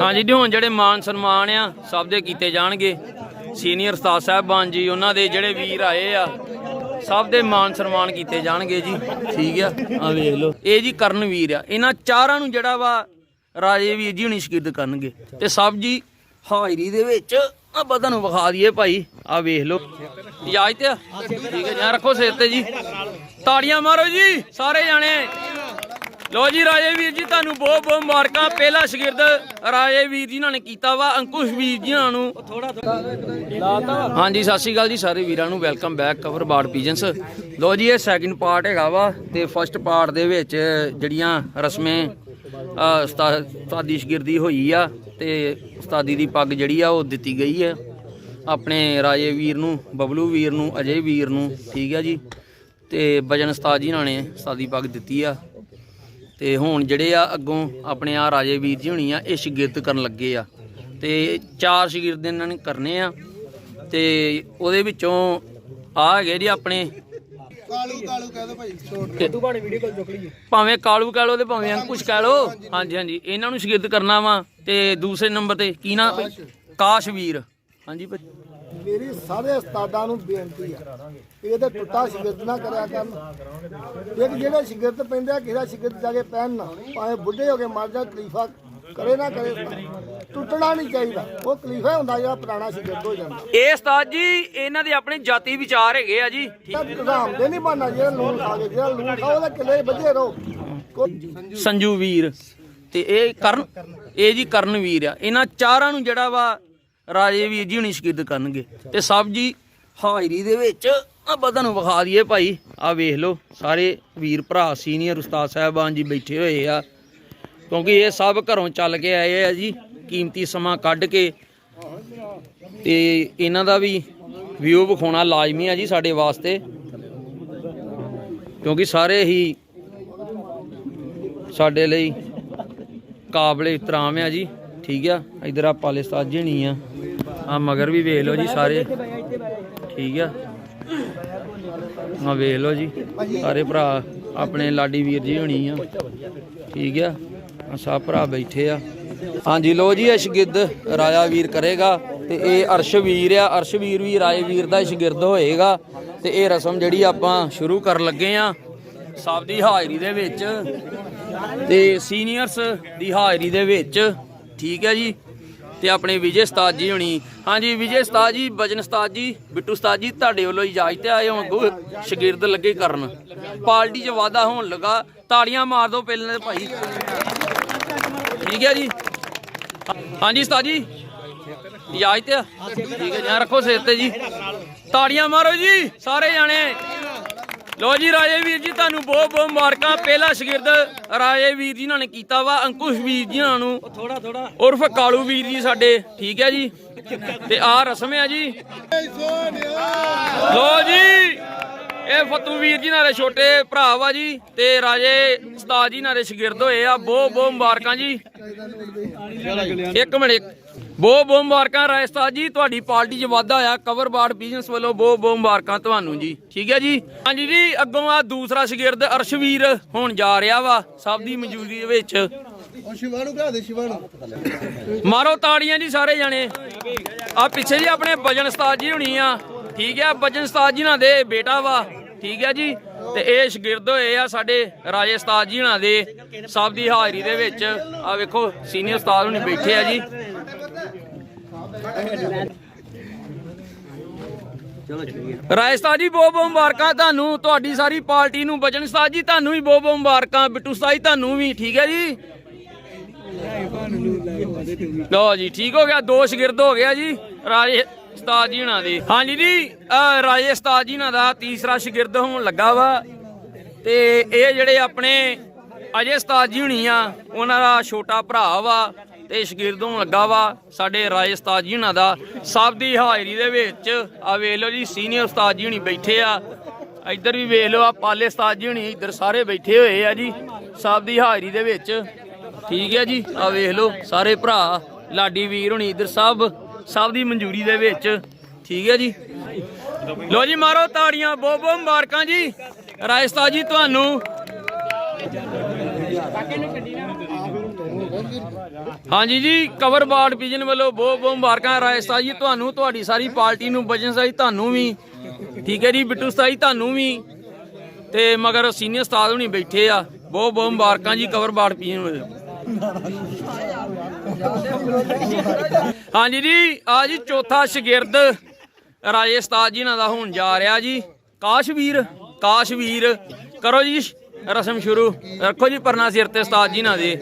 ਹਾਂਜੀ ਜੀ ਹੁਣ ਜਿਹੜੇ ਮਾਨ ਸਨਮਾਨ ਆ ਸਭ ਦੇ ਕੀਤੇ ਜਾਣਗੇ। ਸੀਨੀਅਰ ਉਸਤਾਦ ਸਾਹਿਬਾਨ ਜੀ ਉਹਨਾਂ ਦੇ ਜਿਹੜੇ ਵੀਰ ਆਏ ਆ ਸਭ ਦੇ ਮਾਨ ਸਨਮਾਨ ਕੀਤੇ ਜਾਣਗੇ ਜੀ। ਠੀਕ ਆ ਆ ਵੇਖ ਲਓ। ਇਹ ਜੀ ਕਰਨਵੀਰ ਆ। ਇਹਨਾਂ ਚਾਰਾਂ ਨੂੰ ਜਿਹੜਾ ਵਾ ਰਾਜੇ ਵੀਰ ਜੀ ਹੁਣੀ ਸ਼ਗਿਰਦ ਕਰਨਗੇ। ਤੇ ਸਭ ਜੀ ਹਾਜ਼ਰੀ ਦੇ ਵਿੱਚ ਆਪਾਂ ਤੁਹਾਨੂੰ ਵਿਖਾ ਦਈਏ ਭਾਈ। ਆ ਵੇਖ ਲਓ। ਇਜਾਜ਼ਤ ਆ? ਠੀਕ ਹੈ ਜੀ ਰੱਖੋ ਸਿਰ ਤੇ ਜੀ। ਤਾੜੀਆਂ ਮਾਰੋ ਜੀ ਸਾਰੇ ਜਾਣੇ। ਲੋ ਜੀ ਰਾਜੇ ਵੀਰ ਜੀ ਤੁਹਾਨੂੰ ਬਹੁਤ ਬਹੁਤ ਮੁਬਾਰਕਾਂ। ਪਹਿਲਾ ਸ਼ਗਿਰਦ ਰਾਜੇ ਵੀਰ ਜੀ ਨਾਲ ਨੇ ਕੀਤਾ ਵਾ ਅੰਕੁਸ਼ ਵੀਰ ਜੀ ਨਾਲ ਨੂੰ। ਹਾਂਜੀ ਸਤਿ ਸ਼੍ਰੀ ਅਕਾਲ ਜੀ ਸਾਰੇ ਵੀਰਾਂ ਨੂੰ welcome back cover bird pigeons ਲੋ ਜੀ ਇਹ ਸੈਕਿੰਡ ਪਾਰਟ ਹੈਗਾ ਵਾ ਤੇ ਫਸਟ ਪਾਰਟ ਦੇ ਵਿੱਚ ਜਿਹੜੀਆਂ ਰਸਮੇ ਅਹ, ਉਸਤਾ- ਉਸਤਾਦੀ ਸ਼ਗਿਰਦੀ ਹੋਈ ਆ ਤੇ ਉਸਤਾਦੀ ਦੀ ਪੱਗ ਜਿਹੜੀ ਆ ਉਹ ਦਿੱਤੀ ਗਈ ਹੈ ਆਪਣੇ ਰਾਜੇ ਵੀਰ ਨੂੰ ਬਬਲੂ ਵੀਰ ਨੂੰ ਅਜੇ ਵੀਰ ਨੂੰ ਠੀਕ ਆ ਜੀ। ਤੇ ਬਜਨ ਉਸਤਾਦ ਜੀ ਨਾਲ ਨੇ ਉਸਤਾਦੀ ਪੱਗ ਦਿੱਤੀ ਆ। ਤੇ ਹੁਣ ਜਿਹੜੇ ਆ ਅੱਗੋਂ ਆਪਣੇ ਆ ਰਾਜੇ ਵੀਰ ਜੀ ਹੋਣੀ ਆ ਇਹ ਸ਼ਗਿਰਦ ਕਰਨ ਲੱਗੇ ਆ। ਤੇ ਚਾਰ ਸ਼ਗਿਰਦ ਇਹਨਾਂ ਨੇ ਕਰਨੇ ਆ। ਤੇ ਉਹਦੇ ਵਿੱਚੋਂ ਆ ਹੈਗੇ ਜੀ ਆਪਣੇ। ਕਾਲੂ ਕਾਲੂ ਕਹਿ ਦੋ ਭਾਈ। ਛੋਟ। ਭਾਵੇਂ ਕਾਲੂ ਕਹਿ ਲੋ ਤੇ ਭਾਵੇਂ ਅੰਕੁਸ਼ ਕਹਿ ਲੋ ਹਾਂਜੀ ਹਾਂਜੀ। ਇਹਨਾਂ ਨੂੰ ਸ਼ਗਿਰਦ ਕਰਨਾ ਵਾ ਤੇ ਦੂਸਰੇ ਨੰਬਰ ਤੇ ਕੀ ਨਾ? ਕਾਸ਼ਵੀਰ ਹਾਂਜੀ ਭਾਈ। ਮੇਰੀ ਸਾਰੇ ਉਸਤਾਦਾਂ ਨੂੰ ਬੇਨਤੀ ਆ ਇਹਦੇ ਟੁੱਟਾ ਸ਼ਗਿਰਦ ਨਾ ਕਰਿਆ ਕਰਨ। ਇੱਕ ਜਿਹੜੇ ਸ਼ਗਿਰਦ ਪੈਂਦੇ ਦਾ ਸ਼ਗਿਰਦ ਜਾ ਕੇ ਪਹਿਨ ਨਾ ਭਾਵੇਂ ਬੁੱਢੇ ਹੋ ਕੇ ਮਰ ਜਾ ਖਲੀਫਾ ਕਰੇ ਨਾ ਕਰੇ। ਟੁੱਟਣਾ ਨਹੀਂ ਚਾਹੀਦਾ। ਉਹ ਖਲੀਫਾ ਹੁੰਦਾ ਜਿਹੜਾ ਪੁਰਾਣਾ ਸ਼ਗਿਰਦ ਹੋ ਜਾਂਦਾ। ਇਹ ਉਸਤਾਦ ਜੀ ਇਹਨਾਂ ਦੇ ਆਪਣੇ ਜਾਤੀ ਵਿਚਾਰ ਹੈਗੇ ਆ ਜੀ। ਰਾਮ ਦੇ ਨਹੀਂ ਬਣਨਾ ਜਿਹੜਾ ਲੂਣ ਖਾ ਕੇ ਜਿਹੜਾ ਲੂਣ ਖਾ ਉਹਦੇ ਕਿਲੇ ਵਧੇ ਰਹੋ। ਸੰਜੂ ਵੀਰ। ਤੇ ਇਹ ਕਰਨ ਇਹ ਜੀ ਕਰਨਵੀਰ ਆ। ਇਹਨਾਂ ਚਾਰਾਂ ਨੂੰ ਜਿਹੜਾ ਵਾ ਰਾਜੇ ਵੀਰ ਜੀ ਹੁਣੀ ਸ਼ਗਿਰਦ ਕਰਨਗੇ। ਤੇ ਸਭ ਜੀ ਹਾਜ਼ਰੀ ਦੇ ਵਿੱਚ ਆਪਾਂ ਤੁਹਾਨੂੰ ਵਿਖਾ ਦਈਏ ਭਾਈ। ਆ ਵੇਖ ਲਓ, ਸਾਰੇ ਵੀਰ ਭਰਾ ਸੀਨੀਅਰ ਉਸਤਾਦ ਸਾਹਿਬਾਨ ਜੀ ਬੈਠੇ ਹੋਏ ਆ। ਕਿਉਂਕਿ ਇਹ ਸਭ ਘਰੋਂ ਚੱਲ ਕੇ ਆਏ ਆ ਜੀ, ਕੀਮਤੀ ਸਮਾਂ ਕੱਢ ਕੇ। ਤੇ ਇਹਨਾਂ ਦਾ ਵੀ ਵਿਊ ਵਿਖਾਉਣਾ ਲਾਜ਼ਮੀ ਆ ਜੀ ਸਾਡੇ ਵਾਸਤੇ। ਕਿਉਂਕਿ ਸਾਰੇ ਹੀ ਸਾਡੇ ਲਈ ਕਾਬਲੇ ਇਤਰਾਮ ਆ ਜੀ। ਠੀਕ ਆ, ਇਧਰ ਆ ਪਾਲਿਸਤਾਨ ਜਣੀ ਆ। ਆ ਮਗਰ ਵੀ ਵੇਖ ਲਓ ਜੀ ਸਾਰੇ। ਠੀਕ ਆ। ਆ ਵੇਖ ਲਓ ਜੀ, ਸਾਰੇ ਭਰਾ ਆਪਣੇ ਲਾਡੀ ਵੀਰ ਜੀ ਹੋਣੀ ਆ। ਠੀਕ ਆ। ਆ ਸਭ ਭਰਾ ਬੈਠੇ ਆ। ਹਾਂਜੀ ਲੋ ਜੀ ਅਸ਼ਗਿੱਦ ਰਾਜਾ ਵੀਰ ਕਰੇਗਾ ਤੇ ਇਹ ਅਰਸ਼ ਵੀਰ ਆ। ਅਰਸ਼ ਵੀਰ ਵੀ ਰਾਜੇ ਵੀਰ ਦਾ ਸ਼ਗਿਰਦ ਹੋਏਗਾ ਤੇ ਇਹ ਰਸਮ ਜਿਹੜੀ ਆਪਾਂ ਸ਼ੁਰੂ ਕਰਨ ਲੱਗੇ ਆ, ਸਭ ਦੀ ਹਾਜ਼ਰੀ ਦੇ ਵਿੱਚ ਤੇ ਸੀਨੀਅਰਸ ਦੀ ਹਾਜ਼ਰੀ ਦੇ ਵਿੱਚ। ਠੀਕ ਹੈ ਜੀ। ਤੇ ਆਪਣੇ ਵਿਜੇ ਉਸਤਾਦ ਜੀ ਹੋਣੀ। ਹਾਂਜੀ, ਵਿਜੇ ਉਸਤਾਦ ਜੀ, ਬਜਨ ਉਸਤਾਦ ਜੀ, ਬਿੱਟੂ ਸਤਾਜ ਜੀ, ਤੁਹਾਡੇ ਵੱਲੋਂ ਇਜਾਜ਼ਤ ਹੈ ਆਏ ਹੋ ਸ਼ਗਿਰਦ ਲੱਗੇ ਕਰਨ। ਪਾਰਟੀ 'ਚ ਵਾਦਾ ਹੋਣ ਲੱਗਾ। ਤਾੜੀਆਂ ਮਾਰ ਦਿਓ ਪਹਿਲਾਂ ਭਾਈ। ਠੀਕ ਹੈ ਜੀ। ਹਾਂਜੀ ਉਸਤਾਦ ਜੀ। ਇਜਾਜ਼ਤ ਠੀਕ ਹੈ ਜੀ। ਰੱਖੋ ਸਿਰ ਤੇ ਜੀ। ਤਾੜੀਆਂ ਮਾਰੋ ਜੀ, ਸਾਰੇ ਜਾਣੇ। ਲੋ ਜੀ ਰਾਜੇ ਵੀਰ ਜੀ ਤੁਹਾਨੂੰ ਬਹੁਤ ਬਹੁਤ ਮੁਬਾਰਕਾਂ। ਪਹਿਲਾ ਸ਼ਗਿਰਦ ਰਾਜੇ ਵੀਰ ਜੀ ਨਾਲ ਨੇ ਕੀਤਾ ਵਾ ਅੰਕੁਸ਼ ਵੀਰ ਜੀ ਨਾਲ ਨੂੰ। ਥੋੜਾ ਥੋੜਾ ਉਰਫ ਕਾਲੂ ਵੀਰ ਜੀ ਸਾਡੇ ਠੀਕ ਹੈ ਜੀ? ਤੇ ਆਹ ਰਸਮ ਹੈ ਜੀ। ਲੋ ਜੀ ਇਹ ਫਤੂ ਵੀਰ ਜੀ ਨਾਲ ਛੋਟੇ ਭਰਾ ਵਾ ਜੀ ਤੇ ਰਾਜੇ ਉਸਤਾਦ ਜੀ ਨਾਲ ਸ਼ਗਿਰਦ ਹੋਏ ਆ। ਬਹੁਤ ਬਹੁਤ ਮੁਬਾਰਕਾਂ ਜੀ। ਇੱਕ ਮਿੰਟ ਬਹੁਤ ਬਹੁਤ ਮੁਬਾਰਕਾਂ ਉਸਤਾਦ ਜੀ ਤੁਹਾਡੀ ਪਾਰਟੀ 'ਚ ਵਾਧਾ ਆ ਕਵਰ ਬਾਰਡ ਬਿਜ਼ਨਸ ਵੱਲੋਂ ਬਹੁਤ ਬਹੁਤ ਮੁਬਾਰਕਾਂ ਤੁਹਾਨੂੰ ਜੀ। ਠੀਕ ਹੈ ਜੀ? ਹਾਂਜੀ ਜੀ ਅੱਗੋਂ ਆ ਦੂਸਰਾ ਸ਼ਗਿਰਦ ਅਰਸ਼ਵੀਰ ਹੁਣ ਜਾ ਰਿਹਾ ਵਾ ਸਭ ਦੀ ਮੌਜੂਦਗੀ ਦੇ ਵਿੱਚ। ਉਹ ਸ਼ਿਵਾ ਨੂੰ ਕਹਾ ਦੇ ਸ਼ਿਵਾ ਨੂੰ। ਮਾਰੋ ਤਾੜੀਆਂ ਜੀ ਸਾਰੇ ਜਾਣੇ। ਆ ਪਿੱਛੇ ਜੀ ਆਪਣੇ ਬਜਨ ਉਸਤਾਦ ਜੀ ਹੁਣੀ ਆ। ਠੀਕ ਹੈ ਬਜਨ ਉਸਤਾਦ ਜੀ ਨਾਲ ਦੇ ਬੇਟਾ ਵਾ। ਠੀਕ ਹੈ ਜੀ? ਤੇ ਇਹ ਸ਼ਗਿਰਦ ਹੋਏ ਆ ਸਾਡੇ ਰਾਜੇ ਉਸਤਾਦ ਜੀ ਹੁਣਾਂ ਦੇ ਸਭ ਦੀ ਹਾਜ਼ਰੀ ਦੇ ਵਿੱਚ। ਆ ਵੇਖੋ ਸੀਨੀਅਰ ਉਸਤਾਦ ਹੁਣੀ ਬੈਠੇ ਆ ਜੀ। ਰਾਏ ਜੀ, ਬਹੁਤ ਬਹੁਤ ਮੁਬਾਰਕਾਂ ਤੁਹਾਨੂੰ, ਤੁਹਾਡੀ ਸਾਰੀ ਪਾਰਟੀ ਨੂੰ ਬਜਨ ਉਸਤਾਦ ਜੀ, ਤੁਹਾਨੂੰ ਵੀ ਬਹੁਤ ਬਹੁਤ ਮੁਬਾਰਕਾਂ, ਬਿੱਟੂ ਉਸਤਾਦ ਤੁਹਾਨੂੰ ਵੀ, ਠੀਕ ਹੈ ਜੀ? ਲੋ ਜੀ, ਠੀਕ ਹੋ ਗਿਆ, ਦੋ ਸ਼ਗਿਰਦ ਹੋ ਗਿਆ ਜੀ, ਰਾਜੇ ਉਸਤਾਦ ਜੀ ਹੁਣਾਂ ਦੇ। ਹਾਂਜੀ ਜੀ ਰਾਜੇ ਉਸਤਾਦ ਜੀ ਹੁਣਾਂ ਦਾ ਤੀਸਰਾ ਸ਼ਗਿਰਦ ਹੋਣ ਲੱਗਾ ਵਾ, ਤੇ ਇਹ ਜਿਹੜੇ ਆਪਣੇ ਅਜੇ ਉਸਤਾਦ ਜੀ ਹੁਣੀ ਆ, ਉਹਨਾਂ ਦਾ ਛੋਟਾ ਭਰਾ ਵਾ ਤੇ ਸ਼ਗਿਰਦ ਲੱਗਾ ਵਾ ਸਾਡੇ ਰਾਜੇ ਉਸਤਾਦ ਜੀ ਹੁਣਾਂ ਦਾ। ਸਭ ਦੀ ਹਾਜ਼ਰੀ ਦੇ ਵਿੱਚ ਆ ਵੇਖ ਲਓ ਜੀ, ਸੀਨੀਅਰ ਉਸਤਾਦ ਜੀ ਹੁਣੀ ਬੈਠੇ ਆ। ਇੱਧਰ ਵੀ ਵੇਖ ਲਓ ਆ ਪਾਲੇ ਉਸਤਾਦ ਜੀ ਹੁਣੀ ਇੱਧਰ ਸਾਰੇ ਬੈਠੇ ਹੋਏ ਆ ਜੀ। ਸਭ ਦੀ ਹਾਜ਼ਰੀ ਦੇ ਵਿੱਚ। ਠੀਕ ਹੈ ਜੀ ਆ ਵੇਖ ਲਓ, ਸਾਰੇ ਭਰਾ, ਲਾਡੀ ਵੀਰ ਹੁਣੀ ਇੱਧਰ ਸਭ ਸਭ ਦੀ ਮਨਜ਼ੂਰੀ ਦੇ ਵਿੱਚ। ਠੀਕ ਹੈ ਜੀ। ਲੋ ਜੀ, ਮਾਰੋ ਤਾੜੀਆਂ, ਬਹੁਤ ਬਹੁਤ ਮੁਬਾਰਕਾਂ ਜੀ। ਰਾਜਸਥਾਨ ਜੀ, ਤੁਹਾਨੂੰ। ਹਾਂਜੀ ਜੀ ਕਵਰ ਬਾਰਡ ਪਿਜਨ ਵੱਲੋਂ ਬਹੁਤ ਬਹੁਤ ਮੁਬਾਰਕਾਂ ਰਾਜਸਥਾਨ ਜੀ, ਤੁਹਾਨੂੰ, ਤੁਹਾਡੀ ਸਾਰੀ ਪਾਰਟੀ ਨੂੰ ਬਜਨ ਸਾਈ ਤੁਹਾਨੂੰ ਵੀ, ਠੀਕ ਹੈ ਜੀ, ਬਿੱਟੂ ਸਾਈ ਤੁਹਾਨੂੰ ਵੀ, ਤੇ ਮਗਰ ਸੀਨੀਅਰ ਉਸਤਾਦ ਹੁਣੀ ਬੈਠੇ ਆ, ਬਹੁਤ ਬਹੁਤ ਮੁਬਾਰਕਾਂ ਜੀ ਕਵਰ ਬਾਰਡ ਪਿਜਨ ਵੱਲੋਂ। ਹਾਂਜੀ ਜੀ, ਆ ਜੀ ਚੌਥਾ ਸ਼ਗਿਰਦ ਰਾਜੇ ਉਸਤਾਦ ਜੀ ਨਾਲ ਦਾ ਹੋਣ ਜਾ ਰਿਹਾ ਜੀ, ਕਾਸ਼ਵੀਰ ਕਾਸ਼ਵੀਰ, ਕਰੋ ਜੀ, ਰਸਮ ਸ਼ੁਰੂ, ਰੱਖੋ ਜੀ ਪਰਨਾ ਸਿਰ ਤੇ ਉਸਤਾਦ ਜੀ ਨਾਲ ਦੇ।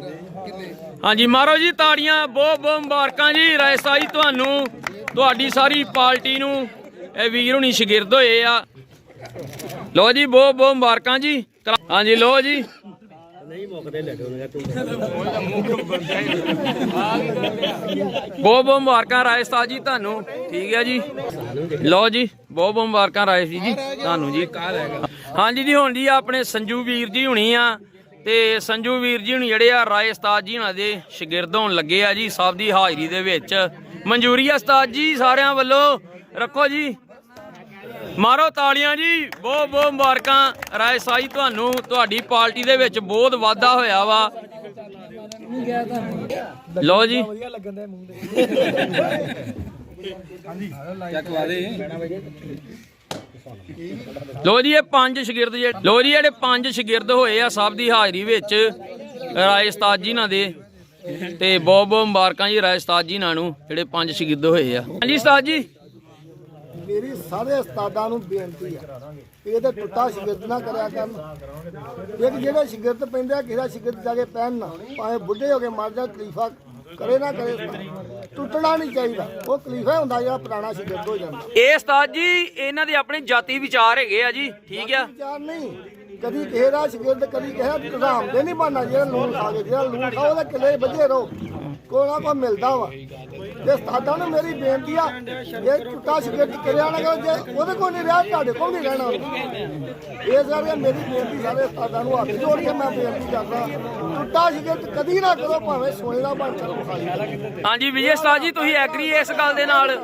ਹਾਂਜੀ ਮਹਾਰਾਜ ਜੀ, ਤਾੜੀਆਂ ਬਹੁਤ ਬਹੁਤ ਮੁਬਾਰਕਾਂ ਜੀ। ਰਾਏ ਜੀ, ਤੁਹਾਨੂੰ, ਤੁਹਾਡੀ ਸਾਰੀ ਪਾਰਟੀ ਨੂੰ, ਇਹ ਵੀਰ ਹੁਣੀ ਸ਼ਗਿਰਦ ਹੋਏ ਆ। ਲੋ ਜੀ, ਬਹੁਤ ਬਹੁਤ ਮੁਬਾਰਕਾਂ ਜੀ। ਹਾਂਜੀ ਲੋ ਜੀ। ਬਹੁਤ ਬਹੁਤ ਮੁਬਾਰਕਾਂ ਰਾਏ ਉਸਤਾਦ ਜੀ ਤੁਹਾਨੂੰ। ਠੀਕ ਹੈ ਜੀ। ਲੋ ਜੀ, ਬਹੁਤ ਬਹੁਤ ਮੁਬਾਰਕਾਂ ਰਾਏ ਸੀ ਜੀ, ਤੁਹਾਨੂੰ ਜੀ। ਹਾਂਜੀ ਜੀ, ਹੁਣ ਜੀ ਆਪਣੇ ਸੰਜੂ ਵੀਰ ਜੀ ਹੁਣੀ ਆ। ਤੇ ਸੰਜੂ ਵੀਰ ਜੀ ਹੁਣੀ ਜਿਹੜੇ ਆ ਰਾਏ ਉਸਤਾਦ ਜੀ ਹੁਣਾਂ ਦੇ ਸ਼ਾਗਿਰਦ ਹੋਣ ਲੱਗੇ ਆ ਜੀ ਸਭ ਦੀ ਹਾਜ਼ਰੀ ਦੇ ਵਿੱਚ। ਮਨਜ਼ੂਰੀ ਆ ਉਸਤਾਦ ਜੀ ਸਾਰਿਆਂ ਵੱਲੋਂ। ਰੱਖੋ ਜੀ। ਮਾਰੋ ਤਾੜੀਆਂ ਜੀ। ਬਹੁਤ ਬਹੁਤ ਮੁਬਾਰਕਾਂ। ਰਾਏ ਸਾਈ ਤੁਹਾਨੂੰ ਤੁਹਾਡੀ ਪਾਰਟੀ ਦੇ ਵਿੱਚ ਬਹੁਤ ਵਾਧਾ ਹੋਇਆ ਵਾ। ਲੋ ਜੀ। ਲੋ ਜੀ, ਇਹ ਪੰਜ ਸ਼ਾਗਿਰਦ ਜਿਹੜੇ ਲੋ ਜੀ, ਜਿਹੜੇ ਪੰਜ ਸ਼ਾਗਿਰਦ ਹੋਏ ਆ ਸਭ ਦੀ ਹਾਜ਼ਰੀ ਵਿੱਚ, ਰਾਏ ਜੀ ਨਾਲ ਦੇ ਤੇ ਬਹੁਤ ਬਹੁਤ ਮੁਬਾਰਕਾਂ ਜੀ ਰਾਏ ਜੀ ਨਾਲ ਨੂੰ, ਜਿਹੜੇ ਪੰਜ ਸ਼ਾਗਿਰਦ ਹੋਏ ਆ। ਹਾਂਜੀ ਉਸਤਾਦ ਜੀ। ਮੇਰੀ ਸਾਰੇ ਉਸਤਾਦਾਂ ਨੂੰ ਬੇਨਤੀ ਆ ਇਹਦੇ ਟੁੱਟਾ ਸ਼ਿਗਰਦ ਨਾ ਕਰਿਆ ਕਰਨ। ਇੱਕ ਜਿਹੜਾ ਸ਼ਿਗਰਦ ਪੈਂਦਾ, ਕਿਸੇ ਦਾ ਜਾ ਕੇ ਪਹਿਨ ਭਾਵੇਂ ਬੁੱਢੇ ਹੋ ਕੇ ਮਰ ਜਾ ਖਲੀਫਾ ਕਰੇ ਨਾ ਕਰੇ ਟੁੱਟਣਾ ਨਹੀਂ ਚਾਹੀਦਾ। ਉਹ ਖਲੀਫਾ ਹੁੰਦਾ ਜਿਹੜਾ ਪੁਰਾਣਾ ਸ਼ਿਗਰਦ ਹੋ ਜਾਂਦਾ। ਇਹ ਉਸਤਾਦ ਜੀ ਇਹਨਾਂ ਦੇ ਆਪਣੇ ਜਾਤੀ ਵਿਚਾਰ ਹੈਗੇ ਆ ਜੀ ਠੀਕ ਆ? ਵਿਚਾਰ ਨਹੀਂ। ਕਦੀ ਕਿਸੇ ਦਾ ਸ਼ਿਗਰਦ ਕਦੀ ਕਿਸੇ ਦਾ ਧਰਾਮ ਦੇ ਨਹੀਂ ਬਣਨਾ ਜਿਹੜਾ ਲੂਣ ਖਾ ਕੇ ਜਿਹੜਾ ਲੂਣ ਖਾਓ ਉਹਦੇ ਕਿਲੇ ਵੱਜੇ ਰਹੋ। ਕੋਈ ਨਾ ਕੋਈ ਮਿਲਦਾ ਵਾ। ਤੇ ਉਸਤਾਦਾਂ ਨੂੰ ਮੇਰੀ ਬੇਨਤੀ ਆ ਇਹ ਟੁੱਟਾ ਸ਼ਿਗਰਦ ਕਰਿਆ ਨਾ ਕਰੋ ਜੇ ਉਹਦੇ ਕੋਲ ਨਹੀਂ ਰਿਹਾ ਤੁਹਾਡੇ ਕੋਲ ਨਹੀਂ ਰਹਿਣਾ। ਇਸ ਕਰਕੇ ਮੇਰੀ ਬੇਨਤੀ ਸਾਰੇ ਉਸਤਾਦਾਂ ਨੂੰ ਹੱਥ ਜੋੜ ਕੇ ਮੈਂ ਬੇਨਤੀ ਕਰਦਾ ਟੁੱਟਾ ਸ਼ਿਗਰਦ ਕਦੀ ਨਾ ਕਰੋ ਭਾਵੇਂ ਦਾ ਬਣ ਚਲੋ ਖਾਲੀ ਹਾਂਜੀ ਵਿਜੇ ਉਸਤਾਦ ਜੀ ਤੁਸੀਂ ਐਗਰੀ ਇਸ ਗੱਲ ਦੇ ਨਾਲ?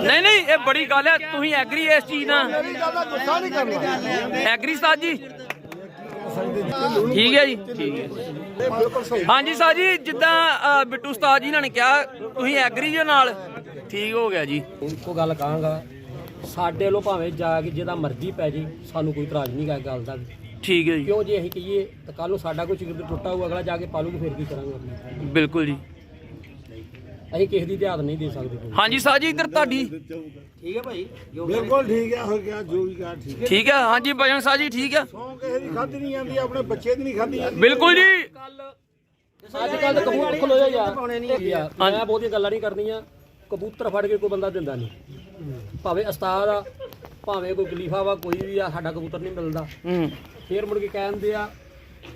ਨਹੀਂ ਨਹੀਂ ਇਹ ਬੜੀ ਗੱਲ ਹੈ ਤੁਸੀਂ ਐਗਰੀ ਇਸ ਚੀਜ਼ ਨਾਲ? ਮੇਰੀ ਗੱਲ ਦਾ ਗੁੱਸਾ ਨਹੀਂ ਕਰਨਾ। ਐਗਰੀ ਉਸਤਾਦ ਜੀ? ਠੀਕ ਹੈ ਜੀ? ਠੀਕ ਹੈ ਹਾਂਜੀ ਉਸਤਾਦ ਜੀ ਜਿੱਦਾਂ ਅ, ਬਿੱਟੂ ਉਸਤਾਦ ਜੀ ਨਾਲ ਨੇ ਕਿਹਾ ਤੁਸੀਂ ਐਗਰੀ ਜੋ ਨਾਲ? ਠੀਕ ਹੋ ਗਿਆ ਜੀ। ਇੱਕੋ ਗੱਲ ਕਹਾਂਗਾ ਸਾਡੇ ਵੱਲੋਂ ਭਾਵੇਂ ਜਾ ਕੇ ਜਿਹਦਾ ਮਰਜ਼ੀ ਪੈ ਜੇ ਸਾਨੂੰ ਕੋਈ ਇਤਰਾਜ਼ ਨਹੀਂ ਗਾ ਗੱਲ ਦਾ। ਵੀ। ਠੀਕ ਹੈ ਜੀ। ਕਿਉਂ ਜੇ ਅਸੀਂ ਕਹੀਏ ਤਾਂ ਕੱਲ ਨੂੰ ਸਾਡਾ ਕੋਈ ਸ਼ਿਗਰ ਟੁੱਟਾ ਹੋਊ ਅਗਲਾ ਜਾ ਕੇ ਪਾਲੂਗਾ ਫਿਰ ਕੀ ਕਰਾਂਗੇ ਆਪਣੀ ਬਿਲਕੁਲ ਜੀ। ਅਸੀਂ ਕਿਸੇ ਦੀ ਧਿਆਨ ਨਹੀਂ ਦੇ ਸਕਦੇ ਕੋਈ। ਹਾਂਜੀ ਉਸਤਾਦ ਜੀ ਇੱਧਰ ਤੁਹਾਡੀ ਬਿਲਕੁਲ ਠੀਕ ਹੈ ਹੋ ਗਿਆ ਜੋ ਵੀ ਕਿਹਾ ਠੀਕ ਠੀਕ ਹੈ ਹਾਂਜੀ ਬਜਨ ਉਸਤਾਦ ਜੀ ਠੀਕ ਹੈ। ਸੌਂ ਕਿਸੇ ਦੀ ਖਾਧੀ ਨਹੀਂ ਜਾਂਦੀ ਆਪਣੇ ਬੱਚੇ ਦੀ ਨਹੀਂ ਖਾਧੀ ਜਾਂਦੀ। ਬਿਲਕੁਲ ਜੀ। ਅੱਜ ਕੱਲ ਤਾਂ ਕਬੂਤਰ ਖਲੋ ਜਾ ਯਾਰ ਯਾਰ, ਮੈਂ ਬਹੁਤੀਆਂ ਗੱਲਾਂ ਨਹੀਂ ਕਰਨੀਆਂ। ਕਬੂਤਰ ਫੜ ਕੇ ਕੋਈ ਬੰਦਾ ਦਿੰਦਾ ਨਹੀਂ। ਭਾਵੇਂ ਉਸਤਾਦ ਆ ਭਾਵੇਂ ਕੋਈ ਖਲੀਫਾ ਵਾ ਕੋਈ ਵੀ ਆ ਸਾਡਾ ਕਬੂਤਰ ਨਹੀਂ ਮਿਲਦਾ। ਹੂੰ। ਫੇਰ ਮੁੜ ਕੇ ਕਹਿੰਦੇ ਆ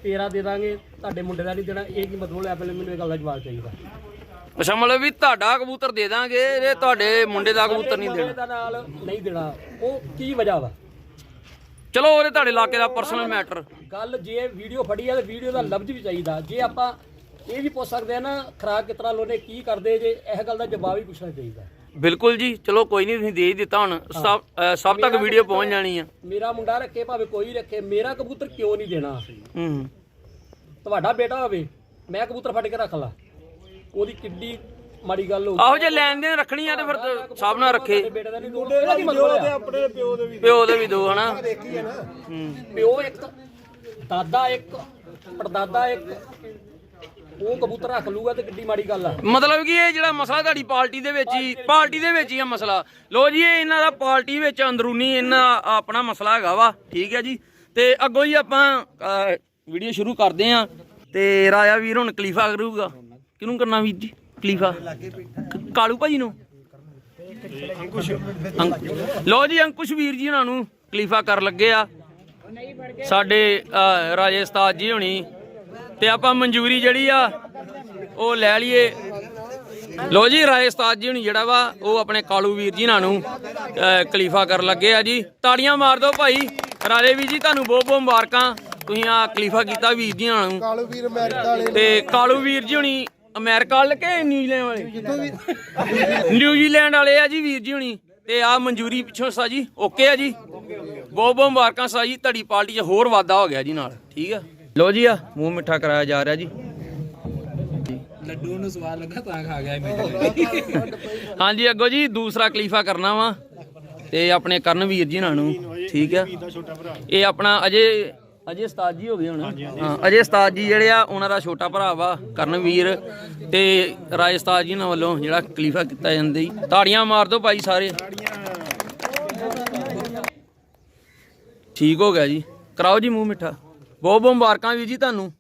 ਤੇਰਾ ਦੇ ਦਾਂਗੇ ਤੁਹਾਡੇ ਮੁੰਡੇ ਦਾ ਨਹੀਂ ਦੇਣਾ ਇਹ ਕੀ ਮਤਲਬ ਹੈ ਪਹਿਲੇ ਮੈਨੂੰ ਇਹ ਗੱਲ ਦਾ ਜਵਾਬ ਚਾਹੀਦਾ। ਅੱਛਾ ਮਤਲਬ ਵੀ ਤੁਹਾਡਾ ਕਬੂਤਰ ਦੇ ਦਾਂਗੇ ਇਹ ਤੁਹਾਡੇ ਮੁੰਡੇ ਦਾ ਕਬੂਤਰ ਨਹੀਂ ਦੇਣਾ। ਦਾ ਨਾਲ ਨਹੀਂ ਦੇਣਾ। ਉਹ ਕੀ ਵਜ੍ਹਾ ਵਾ? ਚਲੋ ਉਹਦੇ ਤੁਹਾਡੇ ਇਲਾਕੇ ਦਾ ਪਰਸਨਲ ਮੈਟਰ ਗੱਲ ਜੇ ਵੀਡੀਓ ਫੜੀ ਆ ਤੇ ਵੀਡੀਓ ਦਾ ਲਫ਼ਜ਼ ਵੀ ਚਾਹੀਦਾ। ਜੇ ਆਪਾਂ ਇਹ ਵੀ ਪੁੱਛ ਸਕਦੇ ਆ ਨਾ ਖਰਾਕ ਕਿਤਨਾ ਲੋਨੇ ਕੀ ਕਰਦੇ ਜੇ ਇਹ ਗੱਲ ਦਾ ਜਵਾਬ ਵੀ ਪੁੱਛਣਾ ਚਾਹੀਦਾ। ਬਿਲਕੁਲ ਜੀ ਚਲੋ ਕੋਈ ਨਹੀਂ ਤੁਸੀਂ ਦੇ ਹੀ ਦਿੱਤਾ ਹੁਣ। ਸਭ ਅ, ਸਭ ਤੱਕ ਵੀਡੀਓ ਪਹੁੰਚ ਜਾਣੀ ਆ। ਮੇਰਾ ਮੁੰਡਾ ਰੱਖੇ ਭਾਵੇਂ ਕੋਈ ਰੱਖੇ ਮੇਰਾ ਕਬੂਤਰ ਕਿਉਂ ਨਹੀਂ ਦੇਣਾ? ਹੂੰ। ਤੁਹਾਡਾ ਬੇਟਾ ਹੋਵੇ ਮੈਂ ਕਬੂਤਰ ਫੜ ਕੇ ਰੱਖ ਲਾ। ਉਹਦੀ ਕਿੱਡੀ ਮਾੜੀ ਗੱਲ ਹੋਊ ਆਹੋ ਜੇ ਲੈਣ ਦੇਣ ਰੱਖਣੀ ਆ ਤੇ ਫਿਰ ਤਾਂ ਸਭ ਨਾਲ ਰੱਖੇ। ਤੁਹਾਡੇ ਬੇਟੇ ਦਾ ਨਹੀਂ ਦੋ ਇਹਦਾ ਕੀ ਮਤਲਬ ਆ ਆਪਣੇ ਪਿਓ ਦੇ ਵੀ ਪਿਓ ਦੇ ਵੀ ਦੋ ਹਨਾ? ਦੇਖੀ ਹੈ ਨਾ। ਹੂੰ। ਪਿਓ ਇੱਕ ਦਾਦਾ ਇੱਕ ਪੜਦਾਦਾ ਇੱਕ। ਉਹ ਕਬੂਤਰ ਰੱਖ ਲੂਗਾ ਤੇ ਕਿੱਡੀ ਮਾੜੀ ਗੱਲ ਆ। ਮਤਲਬ ਕਿ ਇਹ ਜਿਹੜਾ ਮਸਲਾ ਤੁਹਾਡੀ ਪਾਰਟੀ ਦੇ ਵਿੱਚ ਹੀ ਪਾਰਟੀ ਦੇ ਵਿੱਚ ਹੀ ਆ ਮਸਲਾ। ਲੋ ਜੀ ਇਹ ਇਹਨਾਂ ਦਾ ਪਾਰਟੀ ਵਿੱਚ ਅੰਦਰੂਨੀ ਇਹਨਾਂ ਦਾ ਆਪਣਾ ਮਸਲਾ ਹੈਗਾ ਵਾ ਠੀਕ ਹੈ ਜੀ। ਤੇ ਅੱਗੋਂ ਜੀ ਆਪਾਂ ਵੀਡੀਓ ਸ਼ੁਰੂ ਕਰਦੇ ਆਂ ਤੇ ਰਾਜਾ ਵੀਰ ਹੁਣ ਕਲੀਫਾ ਕਰੂਗਾ। ਕਿਹਨੂੰ ਕਰਨਾ ਵੀਰ ਜੀ? ਕਲੀਫਾ ਕਾਲੂ ਭਾਜੀ ਨੂੰ? ਲੋ ਜੀ ਅੰਕੁਸ਼ ਵੀਰ ਜੀ ਉਹਨਾਂ ਨੂੰ ਕਲੀਫਾ ਕਰ ਲੱਗੇ ਆ। ਸਾਡੇ ਰਾਜੇ ਉਸਤਾਦ ਜੀ ਹੁਣੀ। ਤੇ ਆਪਾਂ ਮਨਜ਼ੂਰੀ ਜਿਹੜੀ ਆ ਉਹ ਲੈ ਲਈਏ। ਲੋ ਜੀ ਰਾਏ ਉਸਤਾਦ ਜੀ ਹੁਣੀ ਜਿਹੜਾ ਵਾ ਉਹ ਆਪਣੇ ਕਾਲੂ ਵੀਰ ਜੀ ਨਾਲ ਨੂੰ ਅ, ਖਲੀਫਾ ਕਰਨ ਲੱਗੇ ਆ ਜੀ। ਤਾੜੀਆਂ ਮਾਰ ਦਿਓ ਭਾਈ। ਰਾਜੇ ਵੀਰ ਜੀ ਤੁਹਾਨੂੰ ਬਹੁਤ ਬਹੁਤ ਮੁਬਾਰਕਾਂ। ਤੁਸੀਂ ਆ ਖਲੀਫਾ ਕੀਤਾ ਵੀਰ ਜੀ ਨਾਲ ਨੂੰ। ਕਾਲੂ ਵੀਰ ਅਮਰੀਕਾ ਵਾਲੇ ਤੇ ਕਾਲੂ ਵੀਰ ਜੀ ਹੁਣੀ ਅਮਰੀਕਾ ਵਾਲੇ ਕਿ ਨਿਊਜ਼ੀਲੈਂਡ ਵਾਲੇ? ਨਿਊਜ਼ੀਲੈਂਡ ਵਾਲੇ ਆ ਜੀ ਵੀਰ ਜੀ ਹੁਣੀ। ਤੇ ਆ ਮਨਜ਼ੂਰੀ ਪਿੱਛੋਂ ਸਾ ਜੀ ਓਕੇ ਆ ਜੀ? ਬਹੁਤ ਬਹੁਤ ਮੁਬਾਰਕਾਂ ਸਾ ਜੀ ਤੁਹਾਡੀ ਪਾਰਟੀ 'ਚ ਹੋਰ ਵਾਧਾ ਹੋ ਗਿਆ ਜੀ ਨਾਲ ਠੀਕ ਆ? ਲੋ ਜੀ ਆ ਮੂੰਹ ਮਿੱਠਾ ਕਰਾਇਆ ਜਾ ਰਿਹਾ ਜੀ। ਲੱਡੂ ਨੂੰ ਸਵਾਦ ਲੱਗਾ ਤਾਂ ਖਾ ਗਿਆ ਇਮੀਡੀਏਟਲੀ ਹਾਂਜੀ ਅੱਗੋ ਜੀ ਦੂਸਰਾ ਕਲੀਫਾ ਕਰਨਾ ਵਾ। ਤੇ ਆਪਣੇ ਕਰਨਵੀਰ ਜੀ ਨਾਲ ਨੂੰ ਠੀਕ ਆ? ਇਹ ਆਪਣਾ ਅਜੇ ਅਜੇ ਉਸਤਾਦ ਜੀ ਹੋ ਗਏ ਹੁਣ। ਹਾਂ ਅਜੇ ਉਸਤਾਦ ਜੀ ਜਿਹੜੇ ਆ ਉਹਨਾਂ ਦਾ ਛੋਟਾ ਭਰਾ ਵਾ ਕਰਨਵੀਰ ਤੇ ਰਾਜ ਉਸਤਾਦ ਜੀ ਨਾਲ ਵੱਲੋਂ ਜਿਹੜਾ ਕਲੀਫਾ ਕੀਤਾ ਜਾਂਦਾ ਜੀ। ਤਾੜੀਆਂ ਮਾਰ ਦਿਓ ਭਾਈ ਸਾਰੇ। ਠੀਕ ਹੋ ਗਿਆ ਜੀ। ਕਰਾਓ ਜੀ ਮੂੰਹ ਮਿੱਠਾ। ਬਹੁਤ ਬਹੁਤ ਮੁਬਾਰਕਾਂ ਵੀ ਜੀ ਤੁਹਾਨੂੰ।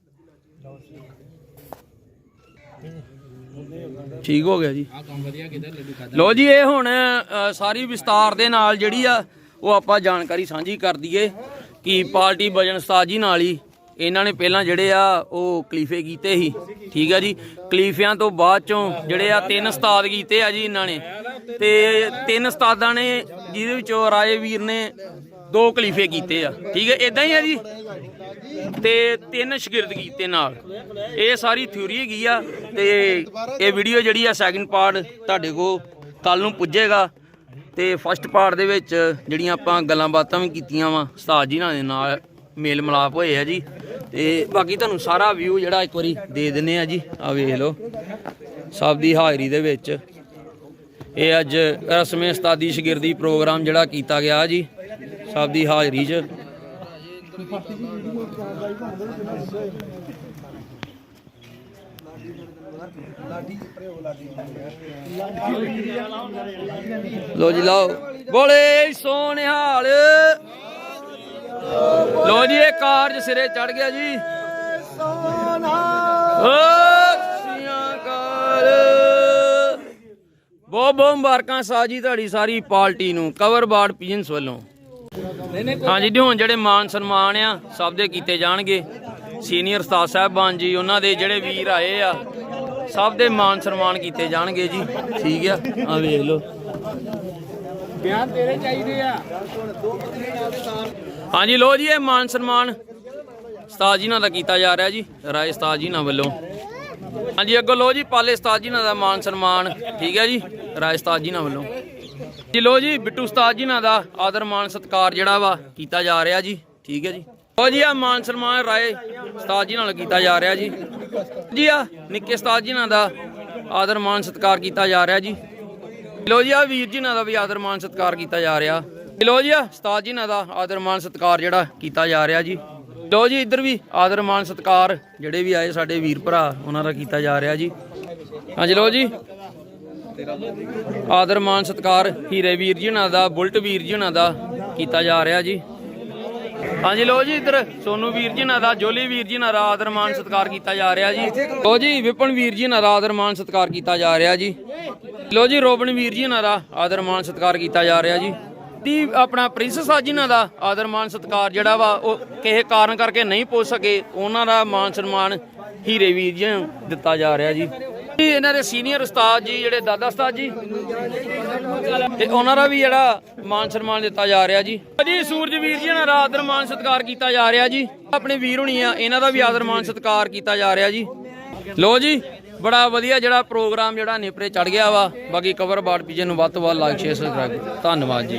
ਠੀਕ ਹੋ ਗਿਆ ਜੀ। ਆ ਕੰਮ ਵਧੀਆ ਕੀਤਾ ਲੱਡੂ ਖਾ ਲੋ ਜੀ ਇਹ ਹੁਣ ਸਾਰੀ ਵਿਸਤਾਰ ਦੇ ਨਾਲ ਜਿਹੜੀ ਆ ਉਹ ਆਪਾਂ ਜਾਣਕਾਰੀ ਸਾਂਝੀ ਕਰ ਦਈਏ। ਕਿ ਪਾਰਟੀ ਬਜਨ ਉਸਤਾਦ ਜੀ ਨਾਲ ਹੀ ਇਹਨਾਂ ਨੇ ਪਹਿਲਾਂ ਜਿਹੜੇ ਆ ਉਹ ਕਲੀਫੇ ਕੀਤੇ ਸੀ। ਠੀਕ ਆ ਜੀ। ਕਲੀਫਿਆਂ ਤੋਂ ਬਾਅਦ ਚੋਂ ਜਿਹੜੇ ਆ ਤਿੰਨ ਉਸਤਾਦ ਕੀਤੇ ਆ ਜੀ ਇਹਨਾਂ ਨੇ। ਤੇ ਤਿੰਨ ਉਸਤਾਦਾਂ ਨੇ ਜਿਹਦੇ ਵਿੱਚੋਂ ਰਾਏ ਵੀਰ ਨੇ ਦੋ ਕਲੀਫੇ ਕੀਤੇ ਆ। ਠੀਕ ਹੈ ਇਦਾਂ ਹੀ ਆ ਜੀ। ਤੇ ਤਿੰਨ ਸ਼ਾਗਿਰਦ ਕੀਤੇ ਨਾਲ। ਇਹ ਸਾਰੀ ਥਿਊਰੀ ਹੈਗੀ ਆ। ਤੇ ਇਹ ਵੀਡੀਓ ਜਿਹੜੀ ਆ ਸੈਕਿੰਡ ਪਾਰਟ ਤੁਹਾਡੇ ਕੋ ਕੱਲ ਨੂੰ ਪੁੱਜੇਗਾ। ਤੇ ਫਸਟ ਪਾਰਟ ਦੇ ਵਿੱਚ ਜਿਹੜੀਆਂ ਆਪਾਂ ਗੱਲਾਂ ਬਾਤਾਂ ਵੀ ਕੀਤੀਆਂ ਵਾ, ਉਸਤਾਦ ਜੀ ਨਾਲ ਦੇ ਨਾਲ ਮੇਲ ਮਿਲਾਪ ਹੋਏ ਆ ਜੀ। ਤੇ ਬਾਕੀ ਤੁਹਾਨੂੰ ਸਾਰਾ ਵਿਊ ਜਿਹੜਾ ਇੱਕ ਵਾਰੀ ਦੇ ਦਿੰਨੇ ਆ ਜੀ, ਆ ਵੇਖ ਲਓ। ਸਭ ਦੀ ਹਾਜ਼ਰੀ ਦੇ ਵਿੱਚ। ਇਹ ਅੱਜ ਰਸਮੇ ਉਸਤਾਦੀ ਸ਼ਾਗਿਰਦੀ ਪ੍ਰੋਗਰਾਮ ਜਿਹੜਾ ਕੀਤਾ ਗਿਆ ਜੀ, ਸਭ ਦੀ ਹਾਜ਼ਰੀ 'ਚ। ਲੋ ਜੀ, ਲਓ। ਬੋਲੇ ਸੋਨਿਹਾਲ। ਲੋ ਜੀ, ਇਹ ਕਾਰਜ ਸਿਰੇ ਚੜ ਗਿਆ ਜੀ। ਬਹੁਤ ਬਹੁਤ ਮੁਬਾਰਕਾਂ ਸਾਜੀ ਤੁਹਾਡੀ ਸਾਰੀ ਪਾਰਟੀ ਨੂੰ ਕਵਰ ਬਾਰਡ ਪੀਜਨਸ ਵੱਲੋਂ। ਹਾਂਜੀ ਹੁਣ ਜਿਹੜੇ ਮਾਨ ਸਨਮਾਨ ਆ, ਸਭ ਦੇ ਕੀਤੇ ਜਾਣਗੇ। ਸੀਨੀਅਰ ਉਸਤਾਦ ਸਾਹਿਬਾਨ ਜੀ, ਉਹਨਾਂ ਦੇ ਜਿਹੜੇ ਵੀਰ ਆਏ ਆ ਸਭ ਦੇ ਮਾਨ ਸਨਮਾਨ ਕੀਤੇ ਜਾਣਗੇ ਜੀ। ਠੀਕ ਆ। ਆ ਵੇਖ ਲਓ। ਬਿਆਨ ਤੇਰੇ ਚਾਹੀਦੇ ਆ। ਹਾਂਜੀ ਲੋ ਜੀ ਇਹ ਮਾਨ ਸਨਮਾਨ ਉਸਤਾਦ ਜੀ ਨਾਲ ਦਾ ਕੀਤਾ ਜਾ ਰਿਹਾ ਜੀ। ਰਾਏ ਉਸਤਾਦ ਜੀ ਨਾਲ ਵੱਲੋਂ। ਹਾਂਜੀ ਅੱਗੋਂ ਲੋ ਜੀ ਪਾਲੇ ਉਸਤਾਦ ਜੀ ਨਾਲ ਦਾ ਮਾਨ ਸਨਮਾਨ। ਠੀਕ ਹੈ ਜੀ ਰਾਏ ਉਸਤਾਦ ਜੀ ਨਾਲ ਵੱਲੋਂ। ਜੀ ਲੋ ਜੀ ਬਿੱਟੂ ਉਸਤਾਦ ਜੀ ਨਾਲ ਦਾ ਆਦਰ ਮਾਨ ਸਤਕਾਰ ਜਿਹੜਾ ਵਾ ਕੀਤਾ ਜਾ ਰਿਹਾ ਜੀ। ਠੀਕ ਹੈ ਜੀ। ਲੋ ਜੀ ਆ ਮਾਨ ਸਨਮਾਨ ਰਾਏ ਉਸਤਾਦ ਜੀ ਨਾਲ ਕੀਤਾ ਜਾ ਰਿਹਾ ਜੀ। ਜੀ ਆ, ਨਿੱਕੇ ਉਸਤਾਦ ਜੀ ਨਾਲ ਦਾ ਆਦਰ ਮਾਨ ਸਤਿਕਾਰ ਕੀਤਾ ਜਾ ਰਿਹਾ ਜੀ। ਲੋ ਜੀ ਆ ਵੀਰ ਜੀ ਨਾਲ ਦਾ ਵੀ ਆਦਰ ਮਾਨ ਸਤਿਕਾਰ ਕੀਤਾ ਜਾ ਰਿਹਾ। ਲੋ ਜੀ ਆ, ਉਸਤਾਦ ਜੀ ਨਾਲ ਦਾ ਆਦਰ ਮਾਨ ਸਤਿਕਾਰ ਜਿਹੜਾ ਕੀਤਾ ਜਾ ਰਿਹਾ ਜੀ। ਲੋ ਜੀ ਇੱਧਰ ਵੀ ਆਦਰ ਮਾਨ ਸਤਿਕਾਰ ਜਿਹੜੇ ਵੀ ਆਏ ਸਾਡੇ ਵੀਰ ਭਰਾ, ਉਹਨਾਂ ਦਾ ਕੀਤਾ ਜਾ ਰਿਹਾ ਜੀ। ਹਾਂਜੀ ਲੋ ਜੀ। ਆਦਰ ਮਾਨ ਸਤਿਕਾਰ ਹੀਰੇ ਵੀਰ ਜੀ ਨਾਲ ਦਾ, ਬੁਲਟ ਵੀਰ ਜੀ ਉਹਨਾਂ ਦਾ ਕੀਤਾ ਜਾ ਰਿਹਾ ਜੀ। ਹਾਂਜੀ ਲੋ ਜੀ ਇੱਧਰ ਸੋਨੂ ਵੀਰ ਜੀ ਨਾਲ ਦਾ, ਜੋਲੀ ਵੀਰ ਜੀ ਨਾਲ ਆਦਰ ਮਾਨ ਸਤਕਾਰ ਕੀਤਾ ਜਾ ਰਿਹਾ ਜੀ। ਲੋ ਜੀ, ਵਿਪਨ ਵੀਰ ਜੀ ਨਾਲ ਆਦਰ ਮਾਨ ਸਤਕਾਰ ਕੀਤਾ ਜਾ ਰਿਹਾ ਜੀ। ਲੋ ਜੀ, ਰੋਬਨ ਵੀਰ ਜੀ ਨਾਲ ਦਾ ਆਦਰ ਮਾਨ ਸਤਿਕਾਰ ਕੀਤਾ ਜਾ ਰਿਹਾ ਜੀ। ਦੀ ਆਪਣਾ ਪ੍ਰਿੰਸ ਸਾਹਿਬ ਜੀ ਨਾਲ ਦਾ ਆਦਰ ਮਾਨ ਸਤਿਕਾਰ ਜਿਹੜਾ ਵਾ, ਉਹ ਕਿਸੇ ਕਾਰਨ ਕਰਕੇ ਨਹੀਂ ਪਹੁੰਚ ਸਕੇ, ਉਹਨਾਂ ਦਾ ਮਾਨ ਸਨਮਾਨ ਹੀਰੇ ਵੀਰ ਜੀ ਨੂੰ ਦਿੱਤਾ ਜਾ ਰਿਹਾ ਜੀ। ਜੀ, ਇਹਨਾਂ ਦੇ ਸੀਨੀਅਰ ਉਸਤਾਦ ਜੀ ਜਿਹੜੇ ਦਾਦਾ ਉਸਤਾਦ ਜੀ। ਤੇ ਉਹਨਾਂ ਦਾ ਵੀ ਜਿਹੜਾ ਮਾਨ ਸਨਮਾਨ ਦਿੱਤਾ ਜਾ ਰਿਹਾ ਜੀ। ਜੀ ਸੂਰਜ ਵੀਰ ਜੀ ਨਾਲ ਆਦਰ ਮਾਨ ਸਤਕਾਰ ਕੀਤਾ ਜਾ ਰਿਹਾ ਜੀ। ਆਪਣੇ ਵੀਰ ਹੁਣੀ ਆ ਇਹਨਾਂ ਦਾ ਵੀ ਆਦਰ ਮਾਨ ਸਤਿਕਾਰ ਕੀਤਾ ਜਾ ਰਿਹਾ ਜੀ। ਲੋ ਜੀ ਬੜਾ ਵਧੀਆ ਜਿਹੜਾ ਪ੍ਰੋਗਰਾਮ ਜਿਹੜਾ ਨੇਪਰੇ ਚੜ ਗਿਆ ਵਾ। ਬਾਕੀ ਕਵਰ ਬਾੜ ਪੀਜੇ ਨੂੰ ਵੱਧ ਤੋਂ ਵੱਧ ਲਾਈਕ ਸ਼ੇਅਰ ਸਬਸਕ੍ਰਾਈਬ ਧੰਨਵਾਦ ਜੀ।